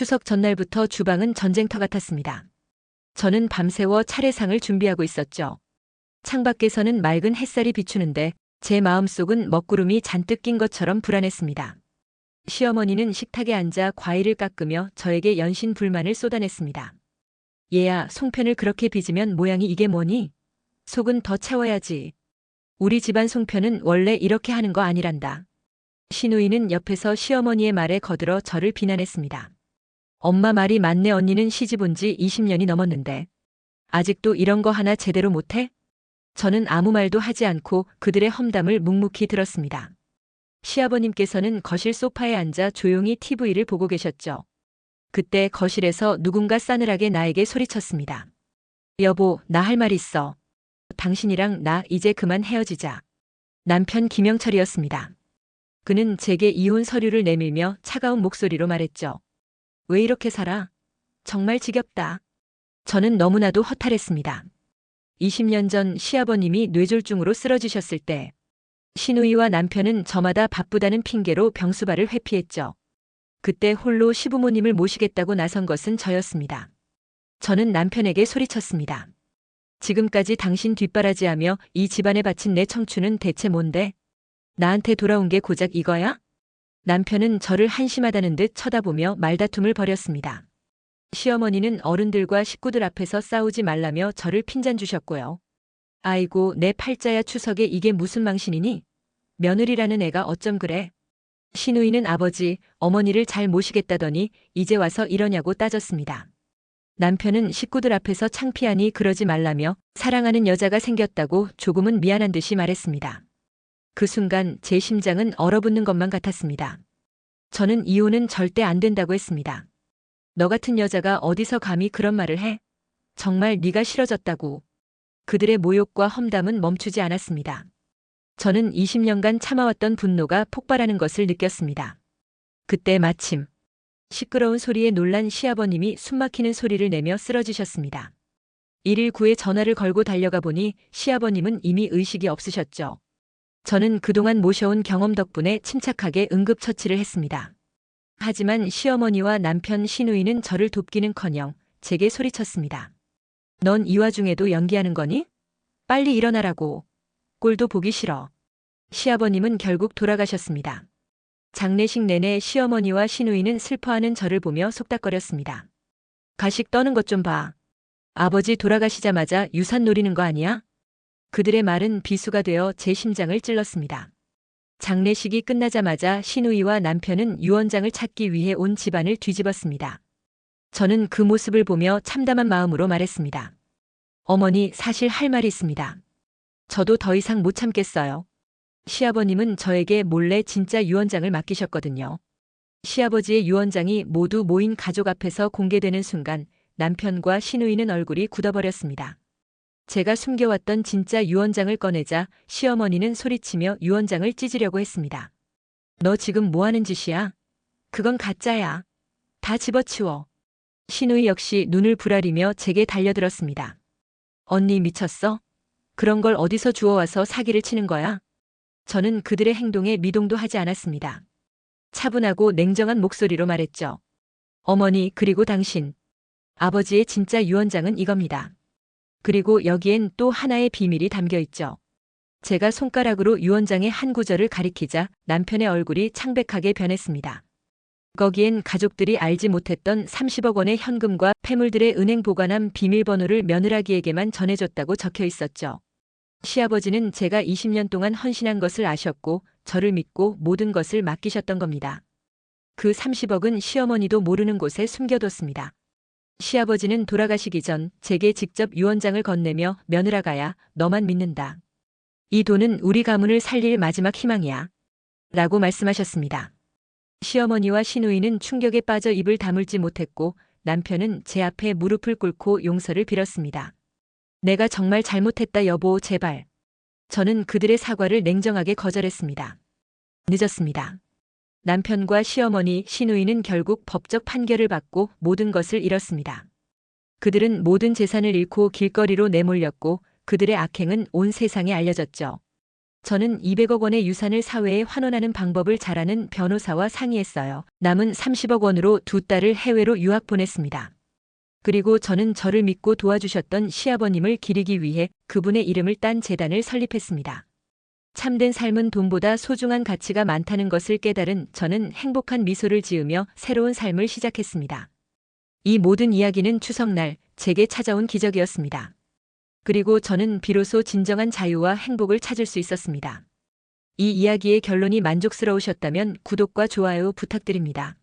추석 전날부터 주방은 전쟁터 같았습니다. 저는 밤새워 차례상을 준비하고 있었죠. 창밖에서는 맑은 햇살이 비추는데 제 마음속은 먹구름이 잔뜩 낀 것처럼 불안했습니다. 시어머니는 식탁에 앉아 과일을 깎으며 저에게 연신 불만을 쏟아냈습니다. 얘야, 송편을 그렇게 빚으면 모양이 이게 뭐니? 속은 더 채워야지. 우리 집안 송편은 원래 이렇게 하는 거 아니란다. 신우이는 옆에서 시어머니의 말에 거들어 저를 비난했습니다. 엄마 말이 맞네 언니는 시집 온 지 20년이 넘었는데 아직도 이런 거 하나 제대로 못해? 저는 아무 말도 하지 않고 그들의 험담을 묵묵히 들었습니다. 시아버님께서는 거실 소파에 앉아 조용히 TV를 보고 계셨죠. 그때 거실에서 누군가 싸늘하게 나에게 소리쳤습니다. 여보, 나 할 말 있어. 당신이랑 나 이제 그만 헤어지자. 남편 김영철이었습니다. 그는 제게 이혼 서류를 내밀며 차가운 목소리로 말했죠. 왜 이렇게 살아? 정말 지겹다. 저는 너무나도 허탈했습니다. 20년 전 시아버님이 뇌졸중으로 쓰러지셨을 때 신우이와 남편은 저마다 바쁘다는 핑계로 병수발을 회피했죠. 그때 홀로 시부모님을 모시겠다고 나선 것은 저였습니다. 저는 남편에게 소리쳤습니다. 지금까지 당신 뒷바라지하며 이 집안에 바친 내 청춘은 대체 뭔데? 나한테 돌아온 게 고작 이거야? 남편은 저를 한심하다는 듯 쳐다보며 말다툼을 벌였습니다. 시어머니는 어른들과 식구들 앞에서 싸우지 말라며 저를 핀잔 주셨고요. 아이고, 내 팔자야 추석에 이게 무슨 망신이니? 며느리라는 애가 어쩜 그래? 신우이는 아버지, 어머니를 잘 모시겠다더니 이제 와서 이러냐고 따졌습니다. 남편은 식구들 앞에서 창피하니 그러지 말라며 사랑하는 여자가 생겼다고 조금은 미안한 듯이 말했습니다. 그 순간 제 심장은 얼어붙는 것만 같았습니다. 저는 이혼은 절대 안 된다고 했습니다. 너 같은 여자가 어디서 감히 그런 말을 해? 정말 네가 싫어졌다고. 그들의 모욕과 험담은 멈추지 않았습니다. 저는 20년간 참아왔던 분노가 폭발하는 것을 느꼈습니다. 그때 마침 시끄러운 소리에 놀란 시아버님이 숨막히는 소리를 내며 쓰러지셨습니다. 119에 전화를 걸고 달려가 보니 시아버님은 이미 의식이 없으셨죠. 저는 그동안 모셔온 경험 덕분에 침착하게 응급처치를 했습니다. 하지만 시어머니와 남편 신우이는 저를 돕기는커녕 제게 소리쳤습니다. 넌 이 와중에도 연기하는 거니? 빨리 일어나라고. 꼴도 보기 싫어. 시아버님은 결국 돌아가셨습니다. 장례식 내내 시어머니와 신우이는 슬퍼하는 저를 보며 속닥거렸습니다. 가식 떠는 것 좀 봐. 아버지 돌아가시자마자 유산 노리는 거 아니야? 그들의 말은 비수가 되어 제 심장을 찔렀습니다. 장례식이 끝나자마자 신우이와 남편은 유언장을 찾기 위해 온 집안을 뒤집었습니다. 저는 그 모습을 보며 참담한 마음으로 말했습니다. 어머니, 사실 할 말이 있습니다. 저도 더 이상 못 참겠어요. 시아버님은 저에게 몰래 진짜 유언장을 맡기셨거든요. 시아버지의 유언장이 모두 모인 가족 앞에서 공개되는 순간 남편과 신우이는 얼굴이 굳어버렸습니다. 제가 숨겨왔던 진짜 유언장을 꺼내자 시어머니는 소리치며 유언장을 찢으려고 했습니다. 너 지금 뭐 하는 짓이야? 그건 가짜야. 다 집어치워. 신우이 역시 눈을 부라리며 제게 달려들었습니다. 언니 미쳤어? 그런 걸 어디서 주워와서 사기를 치는 거야? 저는 그들의 행동에 미동도 하지 않았습니다. 차분하고 냉정한 목소리로 말했죠. 어머니, 그리고 당신. 아버지의 진짜 유언장은 이겁니다. 그리고 여기엔 또 하나의 비밀이 담겨 있죠. 제가 손가락으로 유언장의 한 구절을 가리키자 남편의 얼굴이 창백하게 변했습니다. 거기엔 가족들이 알지 못했던 30억 원의 현금과 폐물들의 은행 보관함 비밀번호를 며느라기에게만 전해줬다고 적혀 있었죠. 시아버지는 제가 20년 동안 헌신한 것을 아셨고 저를 믿고 모든 것을 맡기셨던 겁니다. 그 30억은 시어머니도 모르는 곳에 숨겨뒀습니다. 시아버지는 돌아가시기 전 제게 직접 유언장을 건네며 며느라가야 너만 믿는다. 이 돈은 우리 가문을 살릴 마지막 희망이야. 라고 말씀하셨습니다. 시어머니와 시누이는 충격에 빠져 입을 다물지 못했고 남편은 제 앞에 무릎을 꿇고 용서를 빌었습니다. 내가 정말 잘못했다 여보 제발. 저는 그들의 사과를 냉정하게 거절했습니다. 늦었습니다. 남편과 시어머니, 시누이는 결국 법적 판결을 받고 모든 것을 잃었습니다. 그들은 모든 재산을 잃고 길거리로 내몰렸고 그들의 악행은 온 세상에 알려졌죠. 저는 200억 원의 유산을 사회에 환원하는 방법을 잘 아는 변호사와 상의했어요. 남은 30억 원으로 두 딸을 해외로 유학 보냈습니다. 그리고 저는 저를 믿고 도와주셨던 시아버님을 기리기 위해 그분의 이름을 딴 재단을 설립했습니다. 참된 삶은 돈보다 소중한 가치가 많다는 것을 깨달은 저는 행복한 미소를 지으며 새로운 삶을 시작했습니다. 이 모든 이야기는 추석날 제게 찾아온 기적이었습니다. 그리고 저는 비로소 진정한 자유와 행복을 찾을 수 있었습니다. 이 이야기의 결론이 만족스러우셨다면 구독과 좋아요 부탁드립니다.